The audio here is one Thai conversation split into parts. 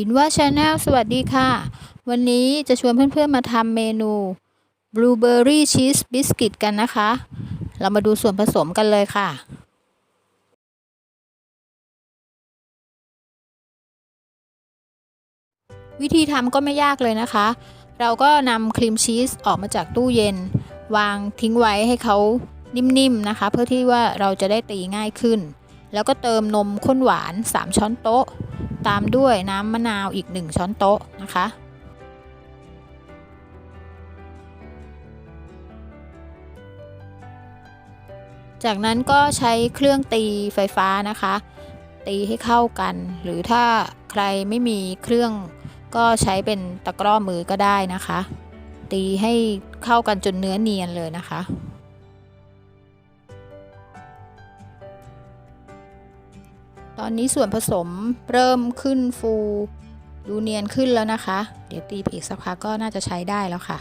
หินว่าชาแนลสวัสดีค่ะ วันนี้จะชวนเพื่อนๆมาทำเมนู Blueberry Cheese Biscuit กันนะคะ เรามาดูส่วนผสมกันเลยค่ะ วิธีทำก็ไม่ยากเลยนะคะ เราก็นำครีมชีสออกมาจากตู้เย็น วางทิ้งไว้ให้เขานิ่มๆนะคะ เพื่อที่ว่าเราจะได้ตีง่ายขึ้น แล้วก็เติมนมข้นหวาน 3 ช้อนโต๊ะ ตามด้วยน้ำมะนาวอีก 1 ช้อนโต๊ะนะคะ จากนั้นก็ใช้เครื่องตีไฟฟ้านะคะ ตีให้เข้ากัน หรือถ้าใครไม่มีเครื่องก็ใช้เป็นตะกร้อมือก็ได้นะคะ ตีให้เข้ากันจนเนื้อเนียนเลยนะคะ ตอนนี้ส่วนผสมเริ่มขึ้นฟู ดูเนียนขึ้นแล้วนะคะ เดี๋ยวตีไปอีกสักพักก็น่าจะใช้ได้แล้วค่ะ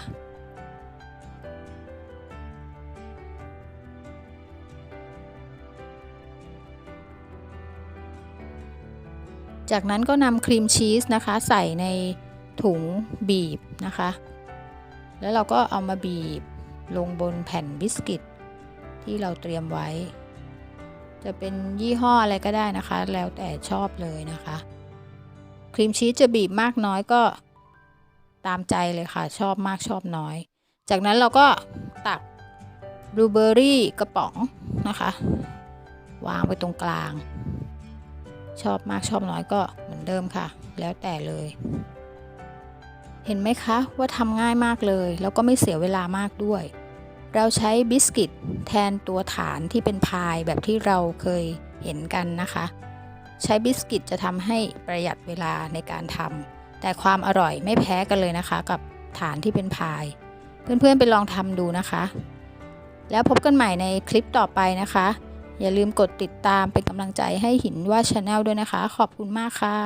จากนั้นก็นำครีมชีสนะคะ ใส่ในถุงบีบนะคะ แล้วเราก็เอามาบีบลงบนแผ่นบิสกิตที่เราเตรียมไว้ จะเป็นยี่ห้ออะไรก็ได้นะคะ แล้วแต่ชอบเลยนะคะ ครีมชีสจะบีบมากน้อยก็ตามใจเลยค่ะ ชอบมากชอบน้อย จากนั้นเราก็ตักบลูเบอร์รี่กระป๋องนะคะ วางไปตรงกลาง ชอบมากชอบน้อยก็เหมือนเดิมค่ะ แล้วแต่เลย เห็นไหมคะว่าทำง่ายมากเลย แล้วก็ไม่เสียเวลามากด้วย เราใช้บิสกิตแทนตัวฐานที่เป็นพายแบบที่เราเคยเห็นกันนะคะ ใช้บิสกิตจะทำให้ประหยัดเวลาในการทำแต่ความอร่อยไม่แพ้กันเลยนะคะ กับฐานที่เป็นพาย เพื่อนๆไปลองทำดูนะคะ แล้วพบกันใหม่ในคลิปต่อไปนะคะ อย่าลืมกดติดตามเป็นกำลังใจให้หินว่าชาแนลด้วยนะคะ ขอบคุณมากค่ะ